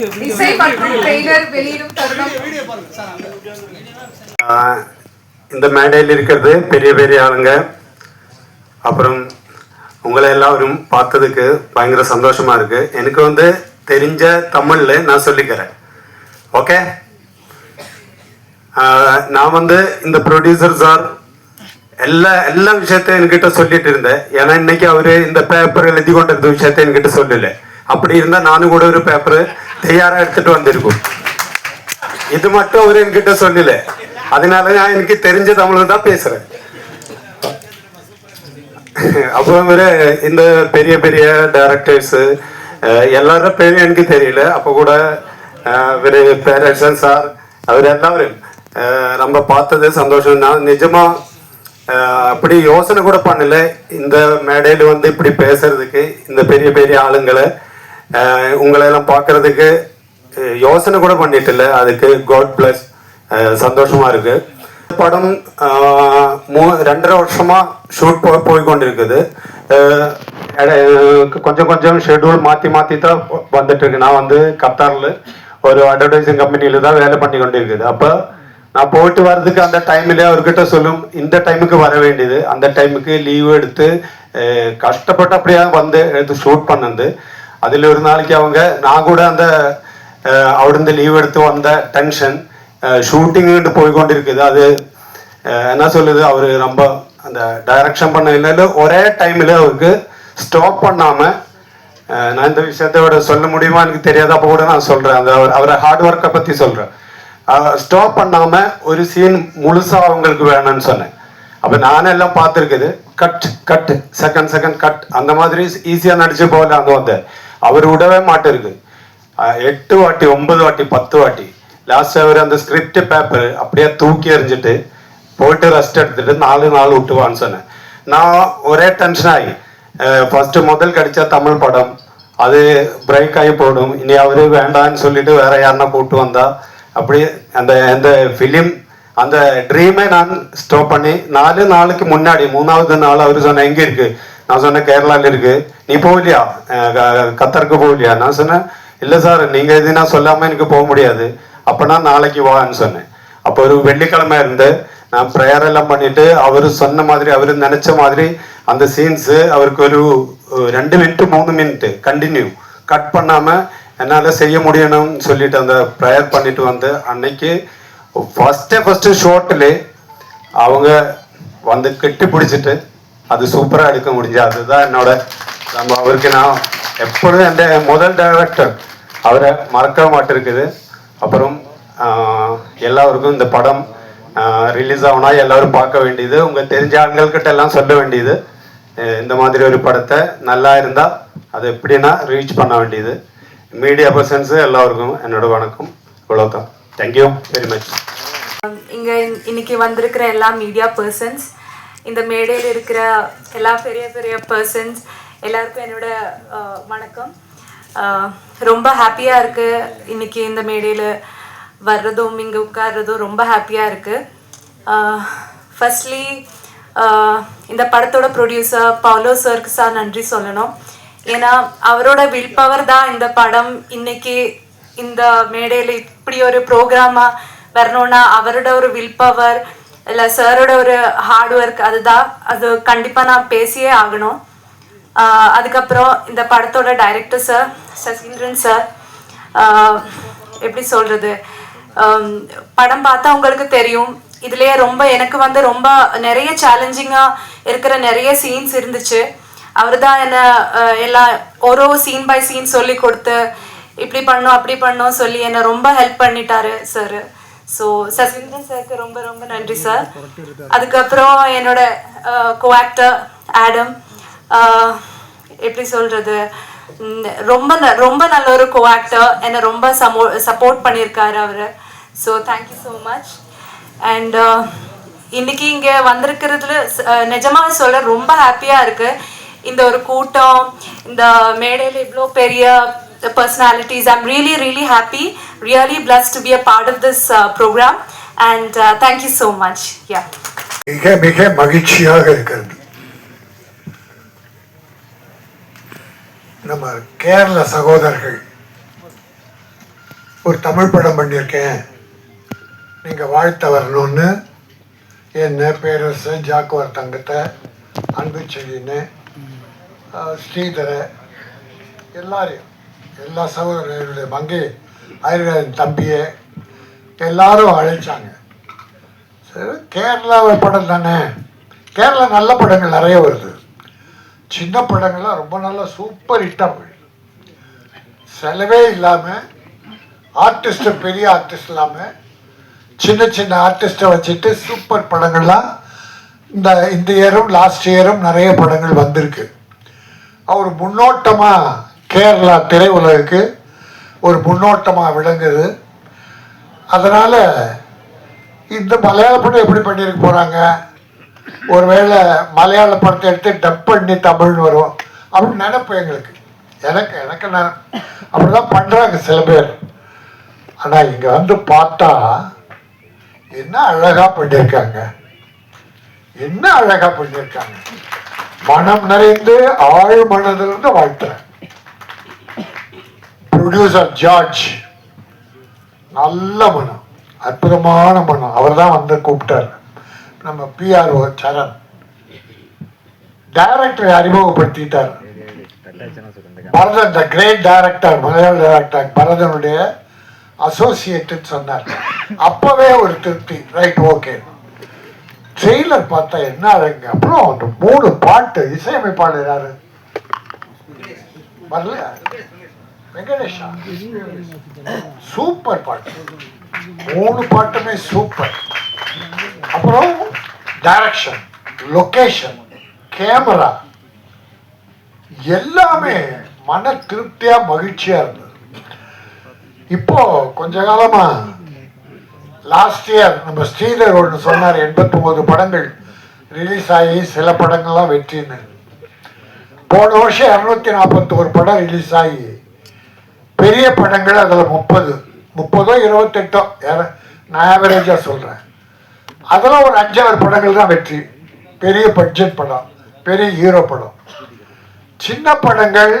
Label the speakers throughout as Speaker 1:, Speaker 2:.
Speaker 1: இசை மற்றும் ட்ரெய்லர் வெளியிடும் தருணம்.
Speaker 2: ஆஹ் இந்த மேடையில் இருக்கிறது பெரிய பெரிய ஆளுங்க. அப்புறம் உங்களை எல்லாரும் பார்த்ததுக்கு பயங்கர சந்தோஷமா இருக்கு. எனக்கு வந்து தெரிஞ்ச தமிழ்ல நான் சொல்லிக்கிறேன். ஓகே? நான் வந்து இந்த ப்ரொடியூசர் சார் எல்லா எல்லா விஷயத்தையும் என்கிட்ட சொல்லிட்டு இருந்தேன். ஏன்னா இன்னைக்கு அவரு இந்த பேப்பர் எழுதி கொண்டிருந்த விஷயத்தை என்கிட்ட சொல்லல. அப்படி இருந்தா நானும் கூட ஒரு பேப்பர் தயாரா எடுத்துட்டு வந்திருக்கும். இது மட்டும் அவர் என்கிட்ட சொல்லல. அதனால நான் எனக்கு தெரிஞ்ச தமிழ் தான் பேசுறேன். அப்புறம் வேற இந்த பெரிய பெரிய டைரக்டர்ஸ் எல்லாரும் பேரும் எனக்கு தெரியல. அப்போ கூட இவர் இவரு சார் அவர் எல்லாரும் நம்ம பார்த்தது சந்தோஷம் நான் நிஜமா அப்படி யோசனை கூட பண்ணல. இந்த மேடையில வந்து இப்படி பேசுறதுக்கு இந்த பெரிய பெரிய ஆளுங்களை உங்களை எல்லாம் பார்க்கறதுக்கு யோசனை கூட பண்ணிட்டு இல்லை அதுக்கு காட் பிளஸ் சந்தோஷமா இருக்கு. படம் மூ- ரெண்டரை வருஷமா ஷூட் போ போய் கொண்டிருக்குது கொஞ்சம் கொஞ்சம் ஷெட்யூல் மாத்தி மாத்தி தான் வந்துட்டு இருக்கு நான் வந்து கத்தாரில் ஒரு அட்வர்டைசிங் கம்பெனியில தான் வேலை பண்ணி கொண்டிருக்குது. அப்போ நான் போயிட்டு வர்றதுக்கு அந்த டைம்ல அவர்கிட்ட சொல்லும் இந்த டைமுக்கு வர வேண்டியது. அந்த டைமுக்கு லீவ் எடுத்து கஷ்டப்பட்டு அப்படியே வந்து எடுத்து ஷூட் பண்ணது. அதில் ஒரு நாளைக்கு அவங்க நான் கூட அந்த അവിടുന്ന് லீவ் எடுத்து வந்த டென்ஷன் ஷூட்டிங் கிட்ட போய் கொண்டிருக்குது அது என்ன சொல்லுது அவர் ரொம்ப அந்த டைரக்ஷன் பண்ண இல்லை ஒரே டைமில் அவருக்கு ஸ்டாப் பண்ணாமல் நான் இந்த விஷயத்தோட சொல்ல முடியுமா எனக்கு தெரியாத. அப்போ கூட நான் சொல்கிறேன் அந்த அவர் அவரை ஹார்ட் ஒர்க்கை பற்றி சொல்கிறேன் ஸ்டாப் பண்ணாமல் ஒரு சீன் முழுசாக அவங்களுக்கு வேணும்னு சொன்னேன் அப்போ நானே எல்லாம் பார்த்துருக்குது cut cut second second cut அந்த மாதிரி ஈஸியாக நடிச்சு போகல அந்த வந்து அவர் விடவே மாட்டிருக்கு. எட்டு வாட்டி ஒன்பது வாட்டி பத்து வாட்டி. லாஸ்ட் அவர் அந்த ஸ்கிரிப்ட் பேப்பர் அப்படியே தூக்கி எறிஞ்சிட்டு போயிட்டு ரெஸ்ட் எடுத்துட்டு நாலு நாள் விட்டுவான்னு சொன்னேன். நான் ஒரே டென்ஷன் ஆகி ஃபர்ஸ்ட் முதல் கிடைச்ச தமிழ் படம் அது பிரேக் ஆகி போடும் இனி அவரு வேண்டான்னு சொல்லிட்டு வேற யாருன்னா கூட்டு வந்தா அப்படி அந்த அந்த ஃபிலிம் அந்த ட்ரீமை நான் ஸ்டாப் பண்ணி நாலு நாளுக்கு முன்னாடி மூணாவது நாள் அவர் சொன்ன எங்க இருக்கு? நான் சொன்னேன் கேரளாவில் இருக்கு. நீ போகலையா? க- கத்தருக்கு போகலையா? நான் சொன்னேன் இல்லை சார் நீங்கள் எதுனா சொல்லாமல் எனக்கு போக முடியாது. அப்போனா நாளைக்கு வான்னு சொன்னேன். அப்போ ஒரு வெள்ளிக்கிழமை இருந்து நான் ப்ரேயர் எல்லாம் பண்ணிட்டு அவர் சொன்ன மாதிரி அவர் நினைச்ச மாதிரி அந்த சீன்ஸ் அவருக்கு ஒரு ரெண்டு மினிட் மூணு மினிட் கண்டினியூ கட் பண்ணாம என்னால் செய்ய முடியணும்னு சொல்லிட்டு அந்த ப்ரேயர் பண்ணிட்டு வந்து அன்னைக்கு ஃபர்ஸ்டே ஃபர்ஸ்ட் ஷோட்டில் அவங்க வந்து கெட்டி பிடிச்சிட்டு அது சூப்பரா எடுக்க முடிஞ்சு அதுதான் என்னோட நம்ம அவருக்கு நான் எப்பொழுதும் அந்த முதல் டைரக்டர் அவரை மறக்க மாட்டிருக்குது. அப்புறம் எல்லாருக்கும் இந்த படம் ரிலீஸ் ஆகுனா எல்லாரும் பார்க்க வேண்டியது உங்க தெரிஞ்ச ஆண்கள்கிட்ட எல்லாம் சொல்ல வேண்டியது. இந்த மாதிரி ஒரு படத்தை நல்லா இருந்தா அது எப்படின்னா ரீச் பண்ண வேண்டியது. மீடியா பர்சன்ஸ் எல்லாருக்கும் என்னோட வணக்கம் இவ்வளோதான் தேங்க்யூ வெரி மச்
Speaker 3: இங்க இன்னைக்கு வந்திருக்கிற எல்லா மீடியா பர்சன்ஸ் இந்த மேடையில் இருக்கிற எல்லா பெரிய பெரிய பர்சன்ஸ் எல்லாருக்கும் என்னோட வணக்கம். ரொம்ப ஹாப்பியாக இருக்கு இன்னைக்கு இந்த மேடையில் வர்றதும் இங்கே உட்கார்றதும் ரொம்ப ஹாப்பியாக இருக்கு. ஃபர்ஸ்ட்லி இந்த படத்தோட ப்ரொடியூசர் பவுலோ சருக்கு சார் நன்றி சொல்லணும். ஏன்னா அவரோட வில் பவர் தான் இந்த படம் இன்னைக்கு இந்த மேடையில் இப்படி ஒரு ப்ரோக்ராமாக வரணும்னா அவரோட ஒரு வில் பவர் இல்லை சாரோட ஒரு ஹார்ட் ஒர்க் அதுதான் அது கண்டிப்பாக நான் பேசியே ஆகணும். அதுக்கப்புறம் இந்த படத்தோட டைரக்டர் சார் சசீந்திரன் சார் எப்படி சொல்றது? படம் பார்த்தா உங்களுக்கு தெரியும். இதுலயே ரொம்ப எனக்கு வந்து ரொம்ப நிறைய சேலஞ்சிங்கா இருக்கிற நிறைய சீன்ஸ் இருந்துச்சு. அவர் தான் என்ன எல்லாம் ஒரு சீன் பை சீன் சொல்லி கொடுத்து இப்படி பண்ணும் அப்படி பண்ணும் சொல்லி என்னை ரொம்ப ஹெல்ப் பண்ணிட்டாரு சார் ஸோ சசீந்திரன் சாருக்கு ரொம்ப ரொம்ப நன்றி சார் அதுக்கப்புறம் என்னோட கோ ஆக்டர் ஆடம் ஆஹ் எப்படி சொல்றது? ம், ரொம்ப ரொம்ப நல்ல ஒரு கோ ஆக்டர் என்னை ரொம்ப சமோ சப்போர்ட் பண்ணியிருக்காரு அவர். So thank you so much and இன்னைக்கு இங்கே வந்திருக்கிறதுல அஹ், நிஜமாக சொல்ல ரொம்ப ஹாப்பியாக இருக்கு. இந்த ஒரு கூட்டம் இந்த மேடையில் இவ்வளோ பெரிய personalities i'm really really happy really blessed to be a part of this uh, program and uh, thank you so much yeah
Speaker 4: மிக மிக மகிழ்ச்சியாக இருக்கிறது நம்ம கேரள சகோதரர்கள் ஒரு தமிழ் படம் பண்ணியிருக்கேன் நீங்கள் வாழ்த்த வரணும்னு என்ன பேரரசு ஜாக்குவார் தங்கத்தை அன்பு செடின்னு ஸ்ரீதரை எல்லாரையும் எல்லா சகோதரர்களுடைய மங்கை ஆயுர்வேதன் தம்பியை எல்லாரும் அழைச்சாங்க. சரி கேரளாவை படம் தானே? கேரளா நல்ல படங்கள் நிறைய வருது. சின்ன படங்கள்லாம் ரொம்ப நல்லா சூப்பர் ஹிட்டாக செலவே இல்லாமல் ஆர்டிஸ்ட்டை பெரிய ஆர்டிஸ்ட் இல்லாமல் சின்ன சின்ன ஆர்டிஸ்ட்டை வச்சுட்டு சூப்பர் படங்கள்லாம் இந்த இந்த இயரும் லாஸ்ட் இயரும் நிறைய படங்கள் வந்திருக்கு. அவர் முன்னோட்டமாக கேரளா திரையுலகுக்கு ஒரு முன்னோட்டமாக விளங்குது. அதனால் இந்த மலையாள படம் எப்படி பண்ணியிருக்க போகிறாங்க ஒருவேளை மலையாள படத்தை எடுத்து டப் பண்ணி தமிழ்னு வரும். அப்படின்னு நினைப்பு எங்களுக்கு. எனக்கு எனக்கு நான் அப்படிதான் பண்ணுறாங்க சில பேர். ஆனால் இங்கே வந்து பார்த்தா என்ன அழகாக பண்ணியிருக்காங்க என்ன அழகாக பண்ணியிருக்காங்க மனம் நிறைந்து ஆழ் மனதிலிருந்து வாழ்த்துறேன். ப்ரொடியூசர் ஜார்ஜ் நல்ல மனம் அற்புதமான மனம் அவர் தான் வந்து கூப்பிட்டார். நம்ம பிஆர்ஓ சரண். டைரக்டரை அறிமுகப்படுத்திட்டார். Bharathan the great director Malayala director பரதனுடைய அசோசியேட்டுன்னு சொன்னார். அப்பவே ஒரு திருப்தி. ரைட் ஓகே ட்ரெய்லர் பார்த்தா என்ன அழகுங்க அப்புறம் அந்த மூணு பாட்டு இசையமைப்பாளர் யாரு? வரல வெங்கடேஷா. சூப்பர் பாட்டு. மூணு பாட்டுமே சூப்பர். அப்புறம் டைரக்ஷன் லொக்கேஷன் கேமரா எல்லாமே மன திருப்தியா மகிழ்ச்சியா இருந்தது. இப்போ கொஞ்ச காலமா லாஸ்ட் இயர் நம்ம ஸ்ரீதர் ஒன்று சொன்னார் எண்பத்தொம்போது படங்கள் ரிலீஸ் ஆகி சில படங்கள்லாம் வெற்றின்னு. போன வருஷம் இரநூத்தி நாற்பத்தோரு படம் ரிலீஸ் ஆகி பெரிய படங்கள் அதில் முப்பது முப்பதோ இருபத்தெட்டோ நான் ஆவரேஜாக சொல்கிறேன் அதெல்லாம் ஒரு அஞ்சாறு படங்கள் தான் வெற்றி. பெரிய பட்ஜெட் படம் பெரிய ஹீரோ படம். சின்ன படங்கள்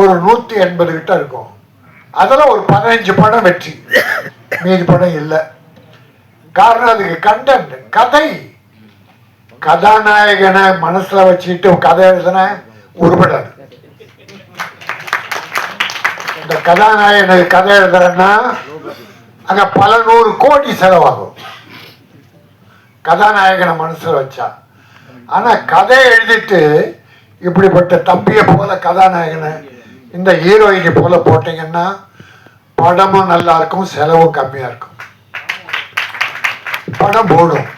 Speaker 4: ஒரு நூற்றி எண்பது கிட்ட இருக்கும். அதெல்லாம் ஒரு பதினஞ்சு படம் வெற்றி. மீதி படம் இல்லை. காரணம் அதுக்கு கண்டென்ட் கதை. கதாநாயகனை மனசில் வச்சுக்கிட்டு கதை எழுதுன உருப்படாது இந்த கதாநாயகனுக்கு கதை எழுதுறேன்னா அங்க பல நூறு கோடி செலவாகும். கதாநாயகனை மனசுல வச்சா. ஆனா கதை எழுதிட்டு இப்படிப்பட்ட தம்பியை போல கதாநாயகனை இந்த ஹீரோயினை போல போட்டீங்கன்னா படமும் நல்லா இருக்கும் செலவும் கம்மியா இருக்கும் படம் ஓடும்.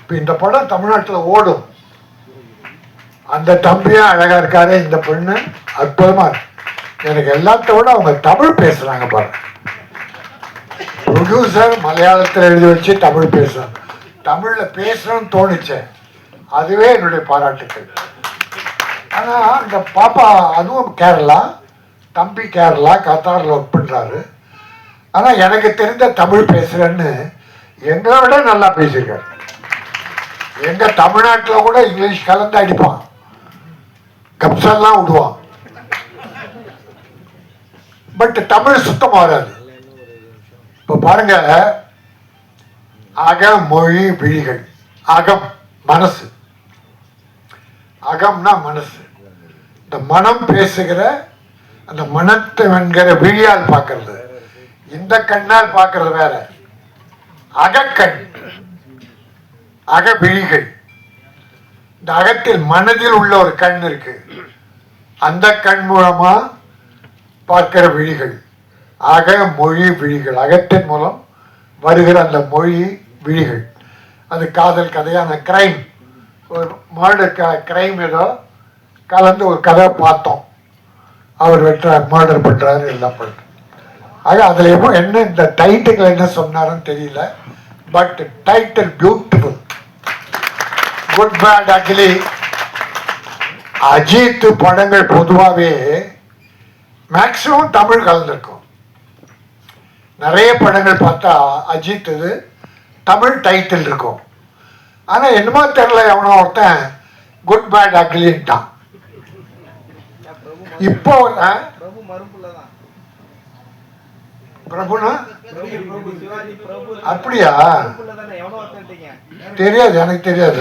Speaker 4: இப்போ இந்த படம் தமிழ்நாட்டில் ஓடும். அந்த தம்பியும் அழகா இருக்காரு இந்த பொண்ணு. அற்புதமா இருக்கு. எனக்கு எல்லாத்த விட அவங்க தமிழ் பேசுறாங்க பாருங்க. ப்ரொடியூசர் மலையாளத்தில் எழுதி வச்சு தமிழ் பேசுறாங்க தமிழில் பேசணும்னு தோணுச்சேன் அதுவே என்னுடைய பாராட்டுக்கள். ஆனால் இந்த பாப்பா அதுவும் கேரளா தம்பி கேரளா கத்தாரில் ஒர்க் பண்ணுறாரு ஆனால் எனக்கு தெரிந்த தமிழ் பேசுகிறேன்னு எங்களை விட நல்லா பேசியிருக்காரு. எங்கள் தமிழ்நாட்டில் கூட இங்கிலீஷ் கலந்து அடிப்பான். கப்செல்லாம் விடுவான். பட் தமிழ் சுத்தம் வராது. இப்போ பாருங்க அக மொழி விழிகள் அகம் மனசு. அகம்னா மனசு. இந்த மனம் பேசுகிற அந்த மனத்தை என்கிற விழியால் பார்க்கறது. இந்த கண்ணால் பார்க்கறது வேற. அகக்கண் அகவிழிகள் இந்த அகத்தில் மனதில் உள்ள ஒரு கண் இருக்கு. அந்த கண் மூலமா பார்க்கிற விழிகள் அக மொழி விழிகள் அகற்றின் மூலம் வருகிற அந்த மொழி விழிகள். அது காதல் கதையான கிரைம் ஒரு மர்டு கிரைம் ஏதோ கலந்து ஒரு கதை பார்த்தோம். அவர் வெற்ற மர்டர் பண்ணுறாரு எல்லாம் பண்ணுறாரு ஆக அதுல எப்போ என்ன இந்த டைட்டில் என்ன சொன்னாருன்னு தெரியல. But title beautiful good bad ugly Ajith படங்கள் பொதுவாகவே மேக்சிமம் தமிழ் கலந்துருக்கும். நிறைய படங்கள் பார்த்தா அஜித் இது தமிழ் டைட்டில் இருக்கும். ஆனால் என்னமோ தெரியல எவனோ ஒருத்தன் குட் பேட் அக்லின்ட்டான் இப்போ பிரபுனா? அப்படியா? தெரியாது எனக்கு தெரியாது.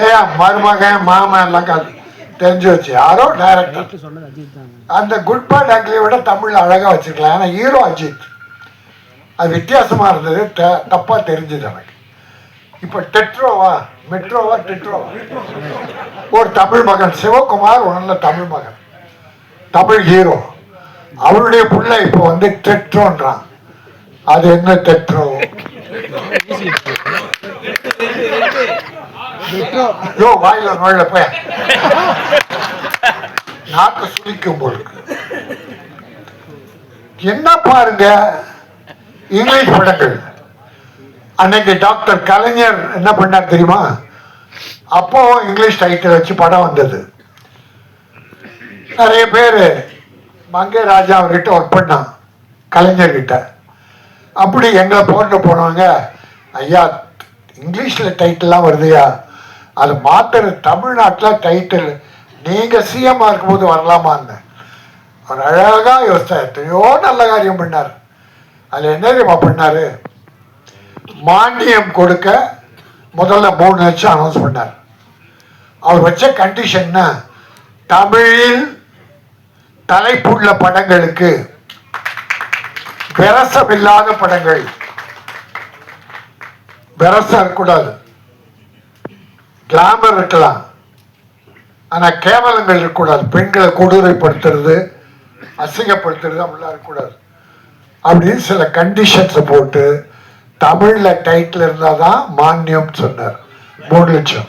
Speaker 4: ஏ மருமகன் மாமன் எல்லாம் கா- தெரிஞ்சு வச்சு. யாரோ டைரக்டர் அந்த குட் பை டாக்லியை விட தமிழ்ல அழகா வச்சிருக்கலாம். ஏன்னா ஹீரோ அஜித். அது வித்தியாசமா இருந்தது. த- தப்பா தெரிஞ்சது எனக்கு. இப்ப டெட்ரோவா? மெட்ரோவா? டெட்ரோவா? ஒரு தமிழ் மகன். சிவகுமார் ஒரு நல்ல தமிழ் மகன். தமிழ் ஹீரோ அவருடைய புள்ள இப்போ வந்து டெட்ரோன்றான். அது என்ன டெட்ரோ? யோ வாயில நுழைய போய். நாக்கு சுழிக்கும் போலுக்கு என்ன பாருங்க? இங்கிலீஷ் படங்கள். அன்னைக்கு டாக்டர் கலைஞர் என்ன பண்ணார் தெரியுமா? அப்போ இங்கிலீஷ் டைட்டில் வச்சு படம் வந்தது. நிறைய பேர் மங்கை ராஜா அவர்கிட்ட ஒர்க் பண்ணான் கலைஞர்கிட்ட அப்படி எங்களை போட்டு போனவங்க ஐயா இங்கிலீஷில் டைட்டில்லாம் வருதுயா அது மாத்திர தமிழ்நாட்டில் டைட்டில் நீங்கள் சிஎம்மாக இருக்கும்போது வரலாமான்னு. அவர் அழகாக யோசித்தார் எத்தனையோ நல்ல காரியம் பண்ணார். அதில் என்ன தெரியுமா பண்ணார்? மானியம் கொடுக்க முதல்ல மூணு லட்சம் அனௌன்ஸ் பண்ணார். அவர் வச்ச கண்டிஷன்னா தமிழில் தலைப்புள்ள படங்களுக்கு விரசமில்லாத படங்கள். விரசம் இருக்கக்கூடாது. கிளாமர் இருக்கலாம். ஆனா கேவலங்கள் இருக்கக்கூடாது. பெண்களை கொடூரைப்படுத்துறது அசிங்கப்படுத்துறது அப்படிலாம் இருக்கக்கூடாது. அப்படின்னு சில கண்டிஷன்ஸை போட்டு தமிழ்ல டைட்டில் இருந்தால் தான் மானியம் சொன்னார். மூணு லட்சம்.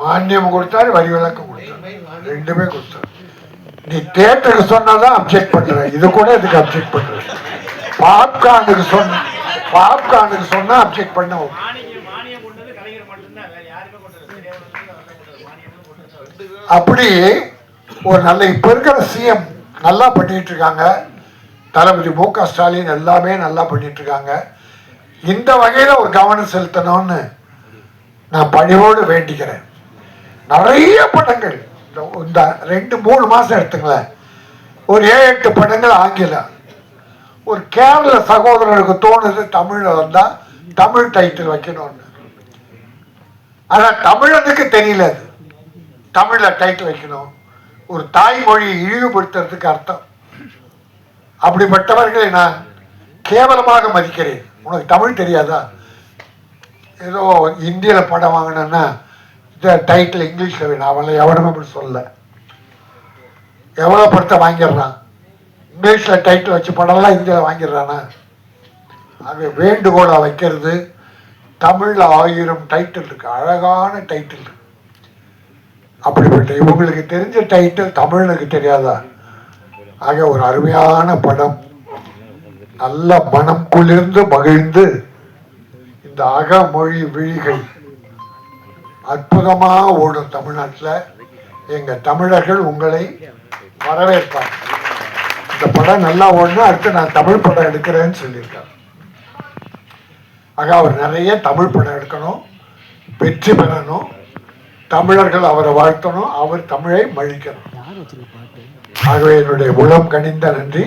Speaker 4: மானியம் கொடுத்தாரு வரி விளக்கம் கொடுத்தாரு. ரெண்டுமே கொடுத்தாரு. நீ தேட்டருக்கு சொன்னாதான் அப்செக்ட் பண்ற இது கூட இதுக்கு அப்செக்ட் பண்ற பாப்கார்னுக்கு சொன்ன பாப்கார்னுக்கு சொன்னா அப்செக்ட் பண்ண அப்படி ஒரு நல்ல இப்ப இருக்கிற சிஎம் நல்லா பண்ணிட்டு இருக்காங்க. தளபதி மு க ஸ்டாலின் எல்லாமே நல்லா பண்ணிட்டு இருக்காங்க. இந்த வகையில ஒரு கவனம் செலுத்தணும்னு நான் பணிவோடு வேண்டிக்கிறேன். நிறைய படங்கள் இந்த- ரெண்டு மூணு மாசம் எடுத்துங்களேன். ஒரு ஏழு எட்டு படங்கள் ஆங்கிலம். ஒரு கேரள சகோதரருக்கு தோணுது தமிழில் வந்தால் தமிழ் டைட்டில் வைக்கணும்னு. ஆனால் தமிழனுக்கு தெரியல அது. தமிழில் டைட்டில் வைக்கணும். ஒரு தாய்மொழியை இழிவுபடுத்துறதுக்கு அர்த்தம். அப்படிப்பட்டவர்களை நான் கேவலமாக மதிக்கிறேன். உனக்கு தமிழ் தெரியாதா? ஏதோ இந்தியில் படம் வாங்கினேன்னா இந்த டைட்டில் இங்கிலீஷில் வேணும். அவளை எவனுமே அப்படி சொல்ல எவ்வளோ படத்தை வாங்கிடுறான்? இங்கிலீஷில் டைட்டில் வச்சு படம்லாம் இந்தியாவில் வாங்கிடுறானா? அது வேண்டுகோளை வைக்கிறது. தமிழில் ஆயிரம் டைட்டில் இருக்கு. அழகான டைட்டில் இருக்கு. அப்படிப்பட்ட இவங்களுக்கு தெரிஞ்ச டைட்டில் தமிழனுக்கு தெரியாதா? ஆக ஒரு அருமையான படம். நல்ல மனம் குளிர்ந்து மகிழ்ந்து இந்த அகமொழி விழிகள் அற்புதமாக ஓடும் தமிழ்நாட்டில். எங்கள் தமிழர்கள் உங்களை வரவேற்பார்கள். இந்த படம் நல்லா ஓடணும் அடுத்து நான் தமிழ் படம் எடுக்கிறேன்னு சொல்லியிருக்கார். ஆக அவர் நிறைய தமிழ் படம் எடுக்கணும் வெற்றி பெறணும் தமிழர்கள் அவரை வாழ்த்தணும் அவர் தமிழை மழிக்கணும் ஆகவே என்னுடைய உளம் கனிந்த நன்றி.